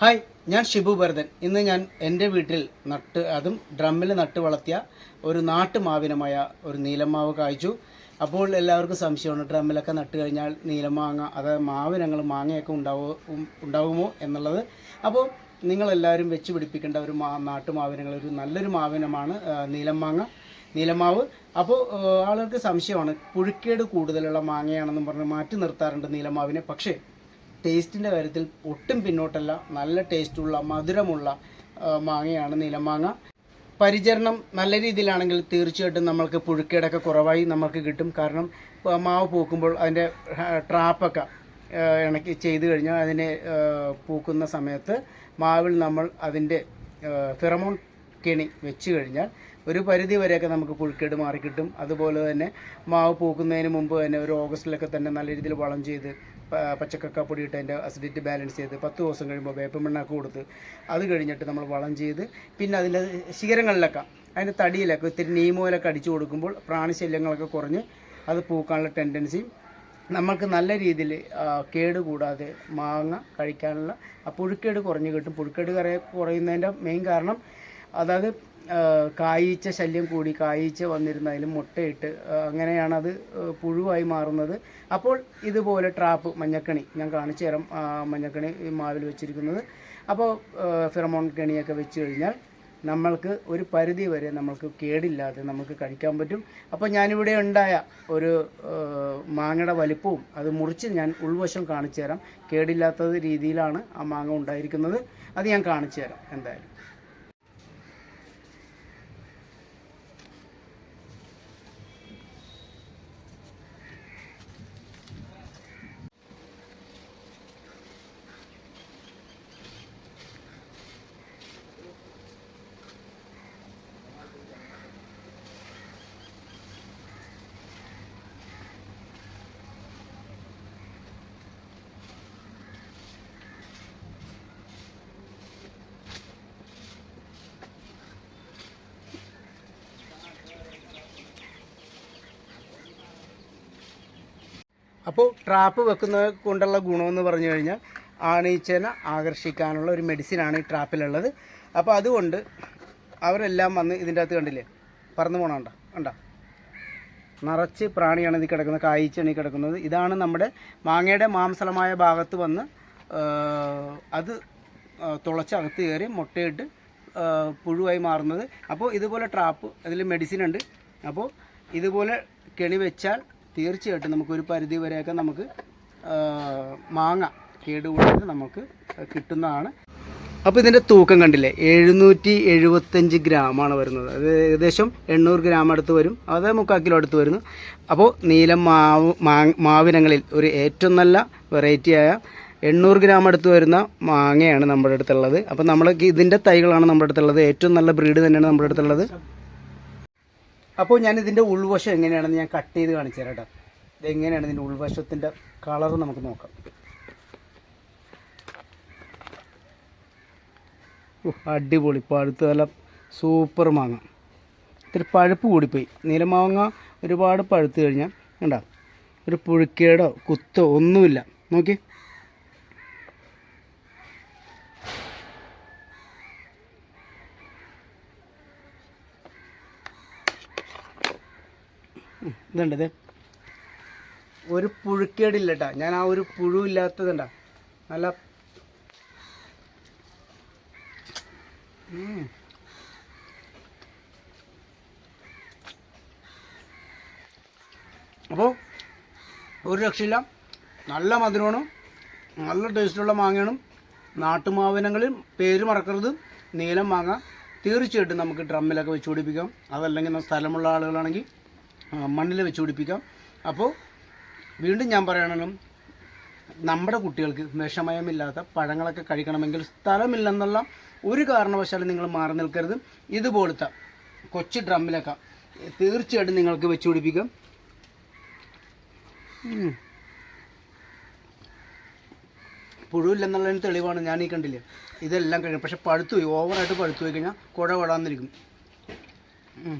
Hi ഞാൻ ഷിബു ഭരതൻ. ഇന്ന് ഞാൻ എന്റെ വീട്ടിൽ നട്ട് അതും ഡ്രമ്മിൽ നട്ട് വളർത്തിയ ഒരു നാട്ടുമാവിനമായ ഒരു നീലമാവ് കായ്ച്ചു. അപ്പോൾ എല്ലാവർക്കും സംശയമാണ് ഡ്രമ്മിലൊക്കെ നട്ട് കഴിഞ്ഞാൽ നീലമാങ്ങ അതായത് മാവിനങ്ങൾ മാങ്ങയൊക്കെ ഉണ്ടാവോ ഉണ്ടാവുമോ എന്നുള്ളത്. അപ്പോൾ നിങ്ങളെല്ലാവരും വെച്ച് പിടിപ്പിക്കേണ്ട ഒരു മാ നാട്ടുമാവിനങ്ങൾ ഒരു നല്ലൊരു മാവിനമാണ് നീലമാങ്ങ നീലമാവ്. അപ്പോൾ ആളുകൾക്ക് സംശയമാണ് പുഴുക്കേട് കൂടുതലുള്ള മാങ്ങയാണെന്നും പറഞ്ഞ് മാറ്റി നിർത്താറുണ്ട് നീലമാവിനെ. പക്ഷേ ടേസ്റ്റിന്റെ കാര്യത്തിൽ ഒട്ടും പിന്നോട്ടല്ല. നല്ല ടേസ്റ്റുള്ള മധുരമുള്ള മാങ്ങയാണ് നീലമാങ്ങ. പരിചരണം നല്ല രീതിയിലാണെങ്കിൽ തീർച്ചയായിട്ടും നമ്മൾക്ക് പുഴുക്കേടൊക്കെ കുറവായി നമുക്ക് കിട്ടും. കാരണം മാവ് പൂക്കുമ്പോൾ അതിന്റെ ട്രാപ്പൊക്കെ ഇണക്കി ചെയ്ത് കഴിഞ്ഞാൽ അതിനെ പൂക്കുന്ന സമയത്ത് മാവിൽ നമ്മൾ അതിന്റെ ഫിറമോൺ കെണി വെച്ച് കഴിഞ്ഞാൽ ഒരു പരിധി വരെയൊക്കെ നമുക്ക് പുഴുക്കേട് മാറിക്കിട്ടും അതുപോലെ തന്നെ മാവ് പൂക്കുന്നതിന് മുമ്പ് തന്നെ ഒരു ഓഗസ്റ്റിലൊക്കെ തന്നെ നല്ല രീതിയിൽ വളം ചെയ്ത് പച്ചക്കക്ക പൊടിയിട്ട് അതിന്റെ അസിഡിറ്റി ബാലൻസ് ചെയ്ത് പത്ത് ദിവസം കഴിയുമ്പോൾ വേപ്പമണ്ണാക്ക് കൊടുത്ത് അത് കഴിഞ്ഞിട്ട് നമ്മൾ വളം ചെയ്ത് പിന്നെ അതിന്റെ ശിഖരങ്ങളിലൊക്കെ അതിന്റെ തടിയിലൊക്കെ ഇത്തിരി നീമോലൊക്കെ അടിച്ചു കൊടുക്കുമ്പോൾ പ്രാണിശല്യങ്ങളൊക്കെ കുറഞ്ഞ് അത് പൂക്കാനുള്ള ടെൻഡൻസിയും നമ്മൾക്ക് നല്ല രീതിയിൽ കേട് കൂടാതെ മാങ്ങ കഴിക്കാനുള്ള ആ പുഴുക്കേട് കുറഞ്ഞ് കിട്ടും. പുഴുക്കേട് കറ കുറയുന്നതിന്റെ മെയിൻ കാരണം അതായത് കായിച്ച ശല്യം കൂടി കായീച്ച വന്നിരുന്നതിൽ മുട്ടയിട്ട് അങ്ങനെയാണത് പുഴുവായി മാറുന്നത്. അപ്പോൾ ഇതുപോലെ ട്രാപ്പ് മഞ്ഞക്കണി ഞാൻ കാണിച്ചു തരാം മഞ്ഞക്കണി മാവിൽ വെച്ചിരിക്കുന്നത്. അപ്പോൾ ഫിറമോൺ കണിയൊക്കെ വെച്ച് കഴിഞ്ഞാൽ നമ്മൾക്ക് ഒരു പരിധി വരെ നമ്മൾക്ക് കേടില്ലാതെ നമുക്ക് കഴിക്കാൻ പറ്റും. അപ്പോൾ ഞാനിവിടെ ഉണ്ടായ ഒരു മാങ്ങയുടെ വലിപ്പവും അത് മുറിച്ച് ഞാൻ ഉൾവശം കാണിച്ചു തരാം. കേടില്ലാത്ത രീതിയിലാണ് ആ മാങ്ങ ഉണ്ടായിരിക്കുന്നത്. അത് ഞാൻ കാണിച്ചു തരാം എന്തായാലും. അപ്പോൾ ട്രാപ്പ് വെക്കുന്നത് കൊണ്ടുള്ള ഗുണമെന്ന് പറഞ്ഞു കഴിഞ്ഞാൽ ആണീച്ചേനെ ആകർഷിക്കാനുള്ള ഒരു മെഡിസിനാണ് ഈ ട്രാപ്പിലുള്ളത് അപ്പോൾ അതുകൊണ്ട് അവരെല്ലാം വന്ന് ഇതിന്റെ അകത്ത് കണ്ടില്ലേ? പറന്നു പോകണണ്ട കണ്ട? നിറച്ച് പ്രാണിയാണ് ഇതിൽ കിടക്കുന്നത് കായ്ച്ചാണ് ഈ കിടക്കുന്നത്. ഇതാണ് നമ്മുടെ മാങ്ങയുടെ മാംസലമായ ഭാഗത്ത് വന്ന് അത് തുളച്ച് അകത്ത് കയറി മുട്ടയിട്ട് പുഴുവായി മാറുന്നത്. അപ്പോൾ ഇതുപോലെ ട്രാപ്പ് അതിൽ മെഡിസിൻ ഉണ്ട്. അപ്പോൾ ഇതുപോലെ കെണി വെച്ചാൽ തീർച്ചയായിട്ടും നമുക്കൊരു പരിധി വരെയൊക്കെ നമുക്ക് മാങ്ങ കേടുകൂടാതെ നമുക്ക് കിട്ടുന്നതാണ്. അപ്പോൾ ഇതിന്റെ തൂക്കം കണ്ടില്ലേ? എഴുന്നൂറ്റി എഴുപത്തഞ്ച് ഗ്രാമാണ് വരുന്നത്. അത് ഏകദേശം എണ്ണൂറ് ഗ്രാം അടുത്ത് വരും. അത് മുക്കാൽ കിലോ അടുത്ത് വരുന്നു. അപ്പോൾ നീല മാവ് മാവിനങ്ങളിൽ ഒരു ഏറ്റവും നല്ല വെറൈറ്റിയായ എണ്ണൂറ് ഗ്രാം അടുത്ത് വരുന്ന മാങ്ങയാണ് നമ്മുടെ അടുത്തുള്ളത്. അപ്പോൾ നമ്മൾ ഇതിന്റെ തൈകളാണ് നമ്മുടെ അടുത്തുള്ളത്. ഏറ്റവും നല്ല ബ്രീഡ് തന്നെയാണ് നമ്മുടെ അടുത്തുള്ളത്. അപ്പോൾ ഞാൻ ഇതിന്റെ ഉൾവശം എങ്ങനെയാണെന്ന് ഞാൻ കട്ട് ചെയ്ത് കാണിച്ചു തരാം കേട്ടോ. ഇതെങ്ങനെയാണ് ഇതിന്റെ ഉൾവശത്തിന്റെ കളർ നമുക്ക് നോക്കാം. അടിപൊളി. പഴുത്ത് നല്ല സൂപ്പർ മാങ്ങ. ഇത്തിരി പഴുപ്പ് കൂടിപ്പോയി. നീലമാങ്ങ ഒരുപാട് പഴുത്ത് കഴിഞ്ഞാൽ കണ്ട? ഒരു പുഴുക്കേടോ കുത്തോ ഒന്നുമില്ല. നോക്കി ഉം, ഇതുണ്ട് ഒരു പുഴുക്കേടില്ല കേട്ടോ ഞാൻ ആ ഒരു പുഴു ഇല്ലാത്തതുണ്ടാ. നല്ല. അപ്പോൾ ഒരു രക്ഷയില്ല. നല്ല മധുരമാണ്. നല്ല ടേസ്റ്റുള്ള മാങ്ങയാണ്. നാട്ടുമാവിനങ്ങളിൽ പേര് മറക്കരുത്. നീലം മാങ്ങ. തീർച്ചയായിട്ടും നമുക്ക് ഡ്രമ്മിലൊക്കെ വെച്ച് പിടിപ്പിക്കാം. അതല്ലെങ്കിൽ സ്ഥലമുള്ള ആളുകളാണെങ്കിൽ മണ്ണിൽ വെച്ച് പിടിപ്പിക്കാം. അപ്പോൾ വീണ്ടും ഞാൻ പറയണം നമ്മുടെ കുട്ടികൾക്ക് വിഷമയമില്ലാത്ത പഴങ്ങളൊക്കെ കഴിക്കണമെങ്കിൽ സ്ഥലമില്ലെന്നുള്ള ഒരു കാരണവശാലും നിങ്ങൾ മാറി നിൽക്കരുത്. ഇതുപോലത്തെ കൊച്ചു ഡ്രമ്മിലൊക്കെ തീർച്ചയായിട്ടും നിങ്ങൾക്ക് വെച്ച് പിടിപ്പിക്കാം. പുഴുവില്ലെന്നുള്ളതിന് തെളിവാണ് ഞാൻ ഈ കണ്ടില്ലേ? ഇതെല്ലാം കഴിയും പക്ഷെ പഴുത്തു പോയി ഓവറായിട്ട് പഴുത്തു പോയി കഴിഞ്ഞാൽ കുഴ കുഴാന്നിരിക്കും ഉം.